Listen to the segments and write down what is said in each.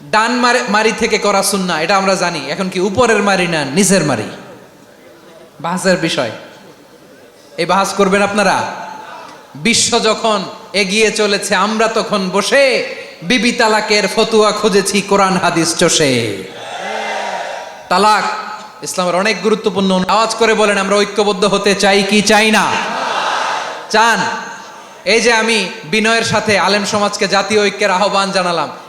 ডান মারে থেকে করা সুন্না, এটা আমরা জানি। এখন কি উপরের মারি না নিচের মারি? বাহাসের বিষয়। এই বাহাজ করবেন আপনারা? বিশ্ব যখন এগিয়ে চলেছে, আমরা তখন বসে বিবি তালাকের ফতুয়া খুঁজেছি, কোরআন হাদিস চষে। তালাক ইসলামের অনেক গুরুত্বপূর্ণ আওয়াজ করে বলেন, আমরা ঐক্যবদ্ধ হতে চাই কি চাই না? চান? এই যে আমি বিনয়ের সাথে আলেম সমাজকে জাতীয় ঐক্যের আহ্বান জানালাম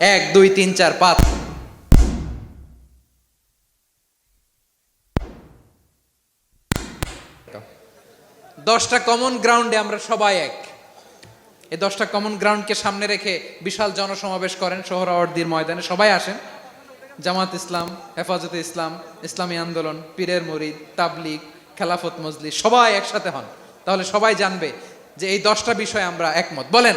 এক, দুই, তিন, চার, পাঁচ। দশটা কমন গ্রাউন্ডে আমরা সবাই এক। এই দশটা কমন গ্রাউন্ডকে সামনে রেখে বিশাল জনসমাবেশ করেন সোহরাওয়ার্দির ময়দানে। সবাই আসেন। জামাত ইসলাম, হেফাজতে ইসলাম, ইসলামী আন্দোলন, পীরের মরিদ, তাবলিগ, খেলাফত মজলি সবাই একসাথে হন। তাহলে সবাই জানবে যে এই দশটা বিষয়ে আমরা একমত। বলেন।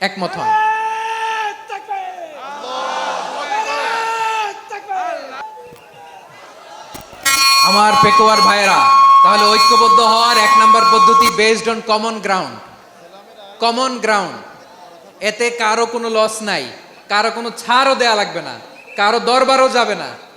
একমত হন। আমার পেকোয়ার ভাইয়েরা, তাহলে ঐক্যবদ্ধ হওয়ার এক নম্বর পদ্ধতি based on common ground common ground এতে কারও কোনো লস নাই, কারও কোনো ছাড়ও দেয়া লাগবে না, কারও দরবারও যাবে না।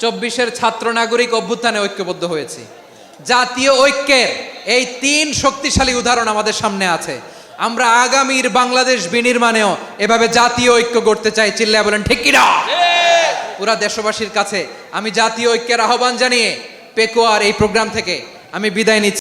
চব্বিশের ছাত্র নাগরিক অভ্যুত্থানে ঐক্যবদ্ধ হয়েছি। জাতীয় ঐক্যের এই তিন শক্তিশালী উদাহরণ আমাদের সামনে আছে। আমরা আগামীর বাংলাদেশ বিনির্মাণেও এভাবে জাতীয় ঐক্য গড়তে চাই চিল্লা বলেন, ঠিক কিনা? পুরা দেশবাসীর কাছে আমি জাতীয় ঐক্যের আহ্বান জানিয়ে পেকুয়ার এই প্রোগ্রাম থেকে আমি বিদায় নিচ্ছি।